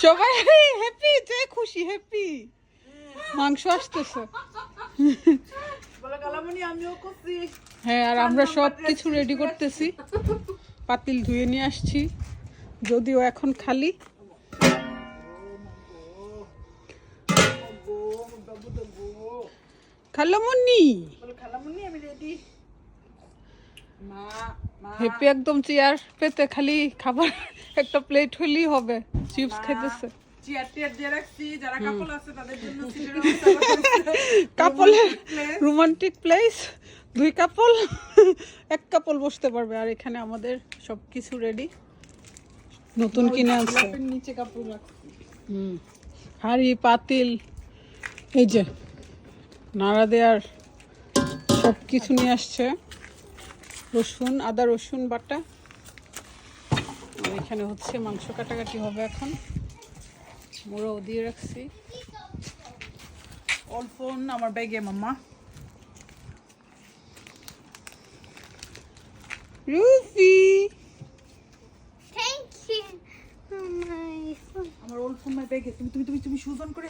সবাই হ্যাপি যে খুশি হ্যাপি মাংস আসতেছে। হ্যাঁ আর আমরা সব কিছু রেডি করতেছি। পাতিল ধুয়ে নিয়ে আসছি। যদিও এখন খালি। খালামুন্নি। বলে খালামণি আমি রেডি হেপি একদম চেয়ার পেতে খালি খাবার একটা প্লেট হলেই হবে। চিপস খাইতেছে। আছে করছি। কাপলের রোমান্টিক প্লেস দুই কাপল এক কাপল বসতে পারবে। আর এখানে আমাদের সব কিছু রেডি নতুন কিনে গোলাপের নিচে কাপড় হুম। হাড়ি পাতিল এই যে নাড়া দেয়ার সব কিছু নিয়ে আসছে। রসুন আদা রসুন বাটা। এখানে হচ্ছে মাংস কাটাকাটি হবে এখন। মোড়াও দিয়ে রাখছি। অল ফোন আমার ব্যাগে মাম্মা। রুফি. আমার মাই ব্যাগে। তুমি তুমি তুমি তুমি সুজন করে